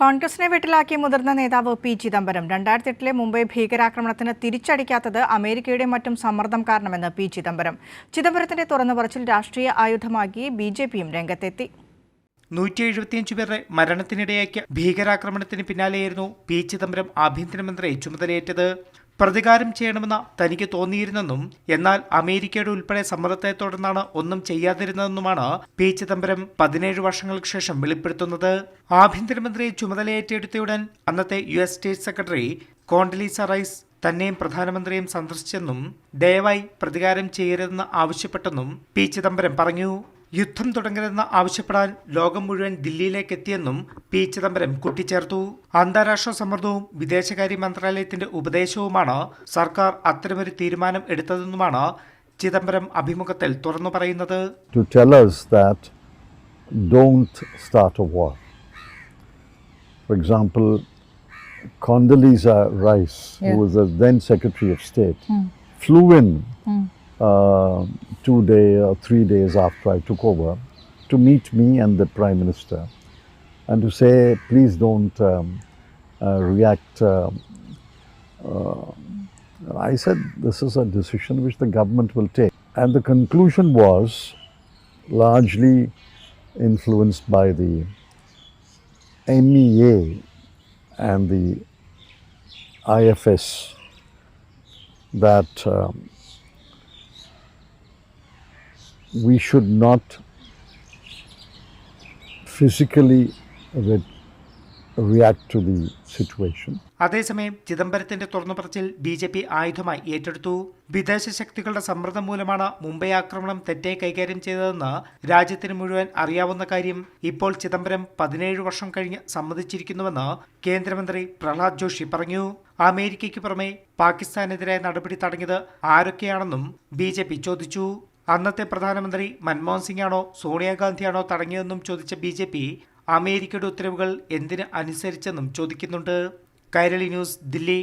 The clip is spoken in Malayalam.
കോൺഗ്രസിനെ വെട്ടിലാക്കിയ മുതിർന്ന നേതാവ് പി ചിദംബരം. രണ്ടായിരത്തി എട്ടിലെ മുംബൈ ഭീകരാക്രമണത്തിന് തിരിച്ചടിക്കാത്തത് അമേരിക്കയുടെ മറ്റും സമ്മർദ്ദം കാരണമെന്ന് പി ചിദംബരം. ചിദംബരത്തിന്റെ തുറന്നു പറച്ചിൽ രാഷ്ട്രീയ ആയുധമാക്കി ബി ജെ പിയും രംഗത്തെത്തി. നൂറ്റി എഴുപത്തിയഞ്ച് പേരുടെ മരണത്തിനിടയാക്കിയ ഭീകരാക്രമണത്തിന് പിന്നാലെയായിരുന്നു പി ചിദംബരം ആഭ്യന്തരമന്ത്രിയെ ചുമതലയേറ്റത്. പ്രതികാരം ചെയ്യണമെന്ന് തനിക്ക് തോന്നിയിരുന്നെന്നും എന്നാൽ അമേരിക്കയുടെ ഉൾപ്പെടെ സമ്മർദ്ദത്തെ തുടർന്നാണ് ഒന്നും ചെയ്യാതിരുന്നതെന്നുമാണ് പി ചിദംബരം പതിനേഴ് വർഷങ്ങൾക്ക് ശേഷം വെളിപ്പെടുത്തുന്നത്. ആഭ്യന്തരമന്ത്രി ചുമതലയേറ്റെടുത്തയുടൻ അന്നത്തെ U S state secretary Condoleezza Rice തന്നെയും പ്രധാനമന്ത്രിയും സന്ദർശിച്ചെന്നും ദയവായി പ്രതികാരം ചെയ്യരുതെന്ന് ആവശ്യപ്പെട്ടെന്നും പി ചിദംബരം പറഞ്ഞു. യുദ്ധം തുടങ്ങരുതെന്ന് ആവശ്യപ്പെടാൻ ലോകം മുഴുവൻ ദില്ലിയിലേക്ക് എത്തിയെന്നും പി ചിദംബരം കൂട്ടിച്ചേർത്തു അന്താരാഷ്ട്ര സമ്മർദ്ദവും വിദേശകാര്യ മന്ത്രാലയത്തിന്റെ ഉപദേശവുമാണ് സർക്കാർ അത്തരമൊരു തീരുമാനം എടുത്തതെന്നുമാണ് ചിദംബരം അഭിമുഖത്തിൽ തുറന്നു പറയുന്നത് to tell us that don't start a war. For example, Condoleezza Rice, yeah. who was the then Secretary of State, mm. flew in uh, two days or three days after I took over to meet me and the Prime Minister and to say, please don't um, uh, react. Uh, uh, I said, this is a decision which the government will take. And the conclusion was largely influenced by the MEA and the IFS that um, we should not physically re- react to the situation. അതേസമയം ചിദംബരത്തിന്റെ തുറന്നു പറച്ചിൽ ബി ജെ പി ആയുധമായി ഏറ്റെടുത്തു. വിദേശ ശക്തികളുടെ സമ്മർദ്ദം മൂലമാണ് മുംബൈ ആക്രമണം തെറ്റായി കൈകാര്യം ചെയ്തതെന്ന് രാജ്യത്തിന് മുഴുവൻ അറിയാവുന്ന കാര്യം ഇപ്പോൾ ചിദംബരം പതിനേഴ് വർഷം കഴിഞ്ഞ് സമ്മതിച്ചിരിക്കുന്നുവെന്ന് കേന്ദ്രമന്ത്രി പ്രഹ്ലാദ് ജോഷി പറഞ്ഞു. അമേരിക്കയ്ക്ക് പുറമെ പാകിസ്ഥാനെതിരായ നടപടി തടഞ്ഞത് ആരൊക്കെയാണെന്നും ബി ചോദിച്ചു. അന്നത്തെ പ്രധാനമന്ത്രി മൻമോഹൻ സിംഗാണോ സോണിയാഗാന്ധിയാണോ തടഞ്ഞതെന്നും ചോദിച്ച ബി ജെ പി അമേരിക്കയുടെ ഉത്തരവുകൾ എന്തിന് അനുസരിച്ചെന്നും ചോദിക്കുന്നുണ്ട്. കൈരളി ന്യൂസ് ദില്ലി.